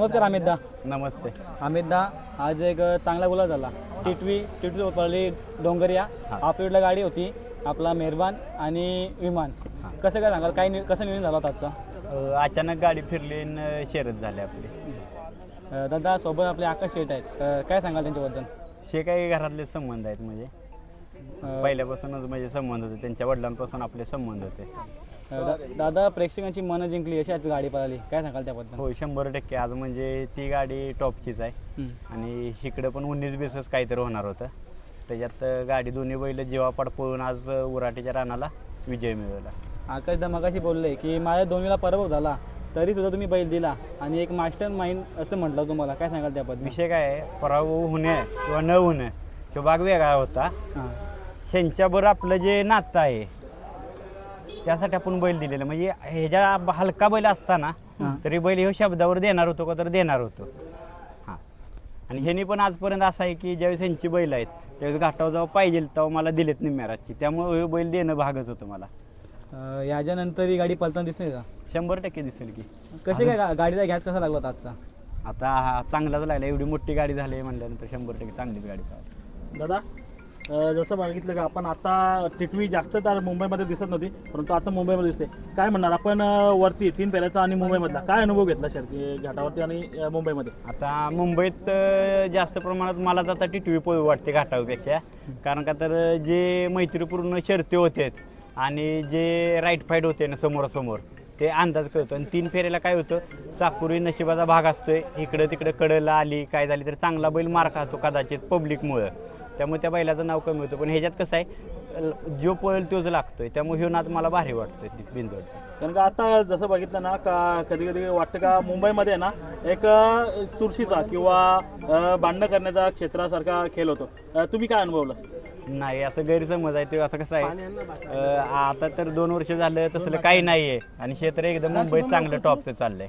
नमस्कार अमित दा. नमस्ते. अमित दा आज एक चांगला गुला झाला. टिटवी टिटवी पडली डोंगरिया. आपल्याला गाडी होती? आपला मेहरबान आणि विमान. कसं काय सांगाल? काय नि- कसं नियोजन झाला होता आजचा? अ, अचानक गाडी फिरली न शर्यत झाली आपली. दादा सोबत आपले आकाश शेट आहेत. अं, काय सांगाल त्यांच्याबद्दल? हे काही घरातले संबंध आहेत म्हणजे. अं, पहिल्यापासूनच म्हणजे संबंध होते. त्यांच्या वडिलांपासून आपले संबंध होते. दा- दादा प्रेक्षकांची मनं जिंकली अशी आज गाडी पळाली. काय सांगाल त्याबद्दल? हो शंभर टक्के. आज म्हणजे ती गाडी टॉपचीच आहे. आणि इकडं पण उन्नीस बेसच काहीतरी होणार होतं. त्याच्यात अ, गाडी दोन्ही बैल जीवापाड पळून आज अ, उराटीच्या रानाला विजय मिळवला. आकाश दा मगाशी बोलले की माझ्या दोन्हीला पराभव झाला. तरी सुद्धा तुम्ही बैल दिला. आणि एक मास्टर माइंड असं म्हटलं तुम्हाला. काय सांगाल त्याबद्दल? विषय काय आहे? पराभव होणे किंवा न होणे तो भाग वेगळा होता. हां. ह्यांच्याबरोबर आपलं जे नातं आहे त्यासाठी आपण बैल दिलेलं. म्हणजे ह्याच्या हलका बैल असताना. तरी बैल हे शब्दावर देणार होतो का तर देणार होतो. हां. आणि ह्यांनी पण आजपर्यंत असं आहे की ज्यावेळेस ह्यांची बैल आहेत त्यावेळेस घाटावर जेव्हा पाहिजे तेव्हा मला दिलेत निम्म्याराची त्यामुळे हे बैल देणं भागच होतं मला. अं, याच्यानंतर ही गाडी पळताना दिसते का? शंभर टक्के दिसेल की. कशी काय गा- गाडीचा गॅस कसा लागला होता आजचा? आता हा चांगलाच लागला. एवढी मोठी गाडी झाली म्हणल्यानंतर शंभर टक्के चांगलीच गाडी पाहिजे दादा? जसं बघितलं का आपण आता टिटवी जास्त तर मुंबईमध्ये दिसत नव्हती परंतु आता मुंबईमध्ये दिसते. काय म्हणणार? आपण वरती तीन पेल्याचा आणि मुंबईमधला. काय अनुभव घेतला शर्ती घाटावरती आणि मुंबईमध्ये? आता मुंबईत जास्त प्रमाणात मला तर आता टिटवी पळू वाटते घाटावरपेक्षा कारण का तर जे मैत्रीपूर्ण शर्ती होते आणि जे राईट फाईट होते ना समोरासमोर ते अंदाज कळतो. आणि तीन फेरीला काय होतं? चाकुरी नशिबाचा भाग असतोय. इकडं तिकडं कडला आली काय झाली तर चांगला बैल मार खातो कदाचित पब्लिकमुळं त्यामुळे त्या बैलाचं नाव कमी होतं. पण ह्याच्यात कसं आहे जो पळेल तोच लागतोय. त्यामुळे ह्यो नाद मला भारी वाटतोय बिंजवडचा कारण का आता जसं बघितलं ना का कधी कधी वाटतं का मुंबईमध्ये आहे ना एक चुरशीचा किंवा भांडणं करण्याचा क्षेत्रासारखा खेळ होतो. तुम्ही काय अनुभवलं? नाही असं गैरसमज आहे. ते आता कसं आहे अं, आता तर दोन वर्ष झालं तसलं काही नाहीये. आणि क्षेत्र एकदम मुंबईत चांगलं टॉपचं चाललंय.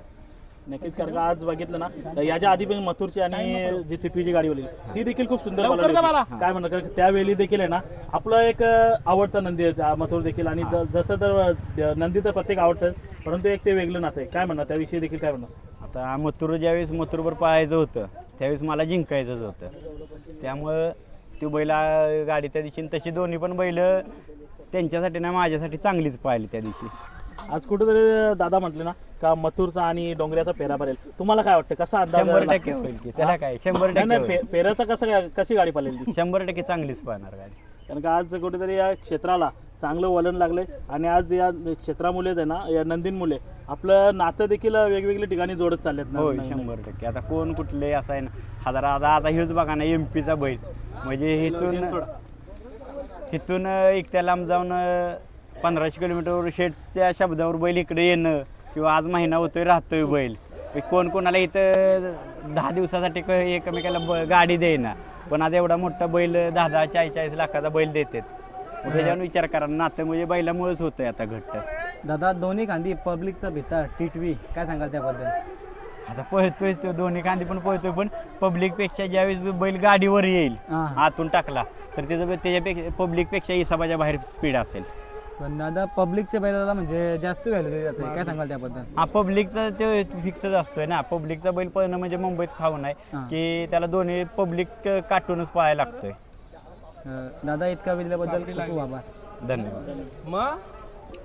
नक्कीच कारण का आज बघितलं ना याच्या आधी पण मथुरची आणि जी टिटवीची गाडी होती ती देखील खूप सुंदर पळाली होती. काय म्हणतात कारण त्यावेळी देखील आहे ना आपलं एक अ, आवडतं नंदी आहे मथुर देखील. आणि ज- जसं तर अ, नंदी तर प्रत्येक आवडतं परंतु एक ते वेगळं नातं आहे. काय म्हणणार त्याविषयी देखील काय म्हणणार? आता मथुर ज्यावेळेस मथुरवर पाहायचं होतं त्यावेळेस मला जिंकायचंच होतं. त्यामुळं ती बैला गाडी त्या दिवशी आणि तशी दोन्ही पण बैल त्यांच्यासाठी नाही माझ्यासाठी चांगलीच पाहिली त्या दिवशी. आज कुठेतरी दादा म्हटले ना का मथुरचा आणि डोंगऱ्याचा पेरा भरेल. तुम्हाला काय वाटतं? कसा अंदाज शंभर लागतो? टक्के होईल की त्याला काय? शंभर नाही, टक्के नाही होईल. पे- पेराचा कसं काय कशी गाडी पाहिली ती? शंभर टक्के चांगलीच पाहणार गाडी. कारण का आज कुठेतरी या क्षेत्राला चांगलं वलन लागलंय आणि आज या क्षेत्रामुळे आहे ना या नंदींमुळे आपलं नातं देखील वेगवेगळ्या ठिकाणी जोडत चाललेत होय ना शंभर टक्के. आता कोण कुठले असं आहे ना हजार आता आता हेच बघा ना एम पीचा बैल. म्हणजे इथून इथून एक त्या लांब जाऊन अं, पंधराशे किलोमीटरवर शेटच्या शब्दावर बैल इकडे येणं किंवा आज महिना होतोय राहतोय बैल. कोण कोणाला इथं दहा दिवसासाठी एकमेकाला ब- गाडी देईना. पण आज एवढा मोठा बैल दहा दहा चाळीस चाळीस लाखाचा बैल देतात. त्याच्यावर विचार करा. नातं म्हणजे बैलामुळेच होतंय आता घट्ट. दादा दोन्ही खांदी पब्लिकचा भितर टिटवी काय सांगाल त्याबद्दल? आता पळतोय तो दोन्ही कांदी पण पळतोय पण पब्लिकपेक्षा ज्यावेळेस बैल गाडीवर येईल आतून टाकला तर त्याचं त्याच्यापेक्षा पब्लिकपेक्षा हिसाबाच्या बाहेर स्पीड असेल. पण दादा पब्लिकच्या बैलाला म्हणजे जास्त व्हॅल्यू दिली जाते काय सांगाल त्याबद्दल? हा पब्लिकचा ते फिक्सच असतोय ना. पब्लिकचा बैल पळणं म्हणजे मुंबईत खाऊन आहे हां. की त्याला दोन्ही पब्लिक काटूनच पळायला लागतोय. अं, दादा इतका वेळ दिल्याबद्दल खूप खूप आभार. धन्यवाद.